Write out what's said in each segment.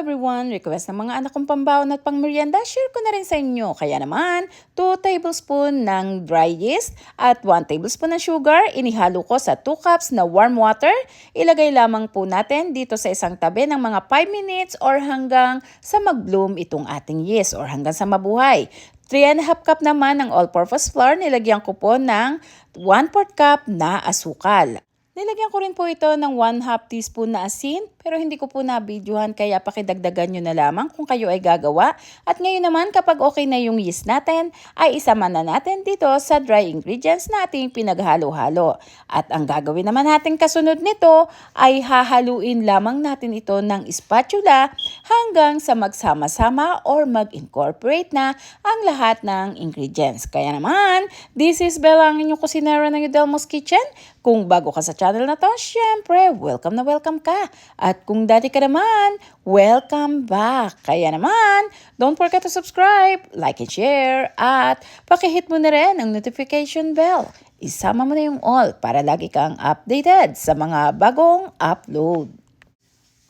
everyone! Request ng mga anak kong pambaon at pangmerienda, share ko na rin sa inyo. Kaya naman, 2 tablespoon ng dry yeast at 1 tablespoon ng sugar. Inihalo ko sa 2 cups na warm water. Ilagay lamang po natin dito sa isang tabi ng mga 5 minutes or hanggang sa mag-bloom itong ating yeast or hanggang sa mabuhay. 3 and a half cup naman ng all-purpose flour, nilagyan ko po ng 1 4 cup na asukal. Nilagyan ko rin po ito ng 1 half teaspoon na asin pero hindi ko po na-videohan kaya pakidagdagan nyo na lamang kung kayo ay gagawa. At ngayon naman kapag okay na yung yeast natin ay isama na natin dito sa dry ingredients na ating pinaghalo-halo. At ang gagawin naman natin kasunod nito ay hahaluin lamang natin ito ng spatula hanggang sa magsama-sama or mag-incorporate na ang lahat ng ingredients. Kaya naman, this is Bella ang inyong kusinera ng Udelmo's Kitchen. Kung bago ka sa channel na to, syempre, welcome na welcome ka. At kung dati ka naman, welcome back. Kaya naman, don't forget to subscribe, like and share, at pakihit mo na rin ang notification bell. Isama mo na yung all para lagi kang updated sa mga bagong upload.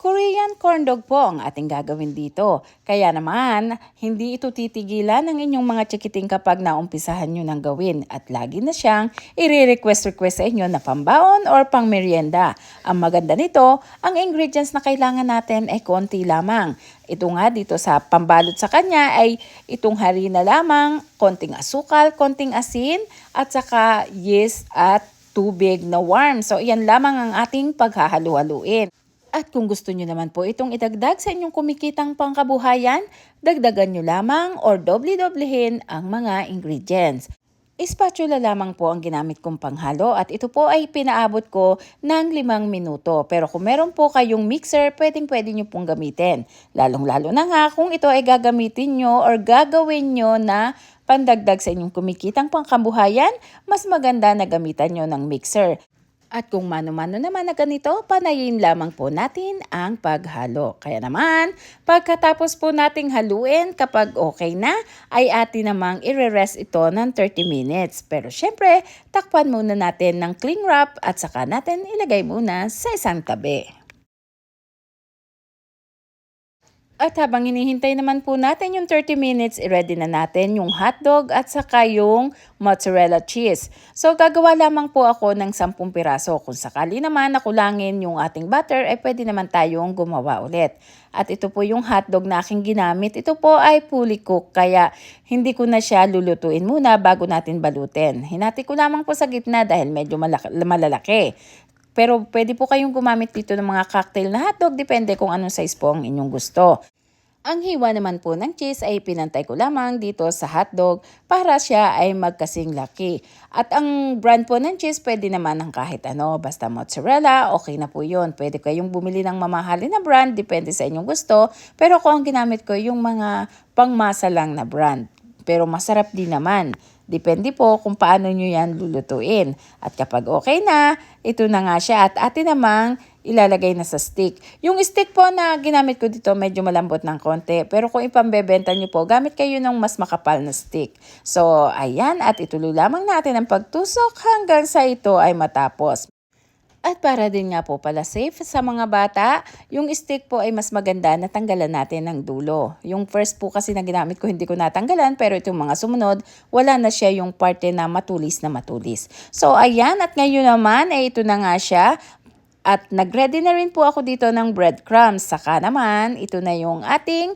Korean corn dog po ang ating gagawin dito. Kaya naman, hindi ito titigilan ng inyong mga chikiting kapag naumpisahan nyo ng gawin at lagi na siyang i-request-request sa inyo na pambaon or pang merienda. Ang maganda nito, ang ingredients na kailangan natin ay konti lamang. Ito nga dito sa pambalot sa kanya ay itong harina lamang, konting asukal, konting asin, at saka yeast at tubig na warm. So, iyan lamang ang ating paghahalu-haluin. At kung gusto nyo naman po itong idagdag sa inyong kumikitang pangkabuhayan, dagdagan nyo lamang or doble-doblehin ang mga ingredients. Spatula lamang po ang ginamit kong panghalo at ito po ay pinaabot ko ng limang minuto. Pero kung meron po kayong mixer, pwedeng pwede nyo pong gamitin. Lalong-lalo na nga kung ito ay gagamitin nyo or gagawin nyo na pandagdag sa inyong kumikitang pangkabuhayan, mas maganda na gamitan nyo ng mixer. At kung mano-mano naman na ganito, panayin lamang po natin ang paghalo. Kaya naman, pagkatapos po nating haluin, kapag okay na, ay atin namang ire-rest ito ng 30 minutes. Pero syempre, takpan muna natin ng cling wrap at saka natin ilagay muna sa isang tabi. At habang hinihintay naman po natin yung 30 minutes, i-ready na natin yung hotdog at saka yung mozzarella cheese. So gagawa lamang po ako ng 10 piraso. Kung sakali naman nakulangin yung ating butter, ay pwede naman tayong gumawa ulit. At ito po yung hotdog na aking ginamit. Ito po ay fully cooked, kaya hindi ko na siya lulutuin muna bago natin balutin. Hinati ko lamang po sa gitna dahil medyo malalaki. Pero pwede po kayong gumamit dito ng mga cocktail na hotdog, depende kung anong size po ang inyong gusto. Ang hiwa naman po ng cheese ay pinantay ko lamang dito sa hotdog para siya ay magkasing laki. At ang brand po ng cheese pwede naman ng kahit ano, basta mozzarella, okay na po yun. Pwede kayong bumili ng mamahalin na brand, depende sa inyong gusto. Pero ako ang ginamit ko yung mga pangmasa lang na brand. Pero masarap din naman. Depende po kung paano nyo yan lulutuin. At kapag okay na, ito na nga siya. At atin namang ilalagay na sa stick. Yung stick po na ginamit ko dito medyo malambot ng konti. Pero kung ipambebenta nyo po, gamit kayo ng mas makapal na stick. So, ayan. At ituloy lamang natin ang pagtusok hanggang sa ito ay matapos. At para din nga po pala safe sa mga bata, yung stick po ay mas maganda na tanggalan natin ng dulo. Yung first po kasi na ginamit ko hindi ko natanggalan pero itong mga sumunod, wala na siya yung parte na matulis na matulis. So ayan at ngayon naman ay ito na nga siya. At nag-ready na rin po ako dito ng breadcrumbs. Saka naman, ito na yung ating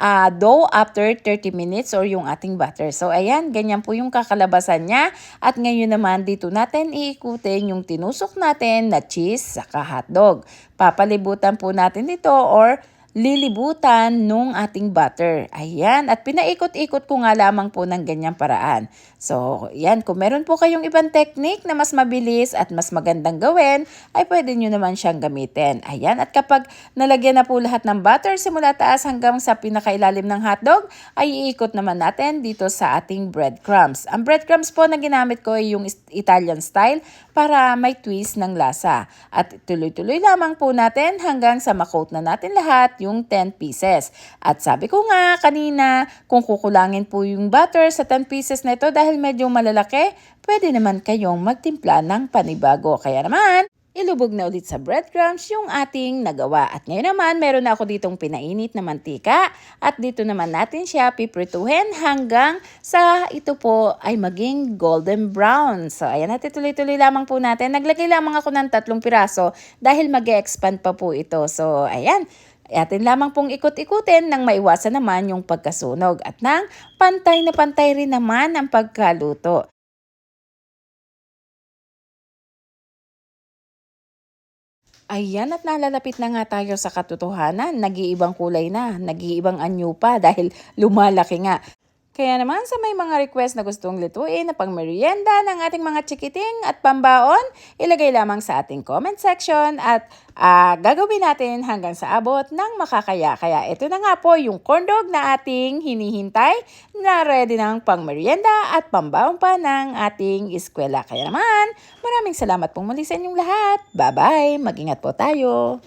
uh, dough after 30 minutes or yung ating butter. So, ayan, ganyan po yung kakalabasan niya. At ngayon naman, dito natin iikutin yung tinusok natin na cheese saka hotdog. Papalibutan po natin ito or lilibutan nung ating butter. Ayan, at pinaikot-ikot ko nga lamang po ng ganyang paraan. So, yan, kung meron po kayong ibang technique na mas mabilis at mas magandang gawin, ay pwede nyo naman siyang gamitin. Ayan, at kapag nalagyan na po lahat ng butter simula taas hanggang sa pinakailalim ng hotdog, ay iikot naman natin dito sa ating breadcrumbs. Ang breadcrumbs po na ginamit ko ay yung Italian style para may twist ng lasa. At tuloy-tuloy lamang po natin hanggang sa makoat na natin lahat yung 10 pieces. At sabi ko nga kanina, kung kukulangin po yung butter sa 10 pieces na ito dahil medyo malalaki, pwede naman kayong magtimpla ng panibago. Kaya naman, ilubog na ulit sa breadcrumbs yung ating nagawa. At ngayon naman, meron na ako ditong pinainit na mantika at dito naman natin siya piprituhin hanggang sa ito po ay maging golden brown. So ayan natin tuloy-tuloy lamang po natin. Naglagay lamang ako ng tatlong piraso dahil mag expand pa po ito. So ayan, Atin lamang pong ikot-ikutin nang maiwasan naman yung pagkasunog at nang pantay na pantay rin naman ang pagkaluto. Ayan at nalalapit na nga tayo sa katotohanan. Nag-iibang kulay na, nag-iibang anyo pa dahil lumalaki nga. Kaya naman sa may mga request na gustong lutuin na pang merienda ng ating mga chikiting at pambaon, ilagay lamang sa ating comment section at ah, gagawin natin hanggang sa abot ng makakaya. Kaya ito na nga po yung corn dog na ating hinihintay na ready ng pang merienda at pambaon pa ng ating eskwela. Kaya naman, maraming salamat pong muli sa inyong lahat. Bye-bye! Mag-ingat po tayo!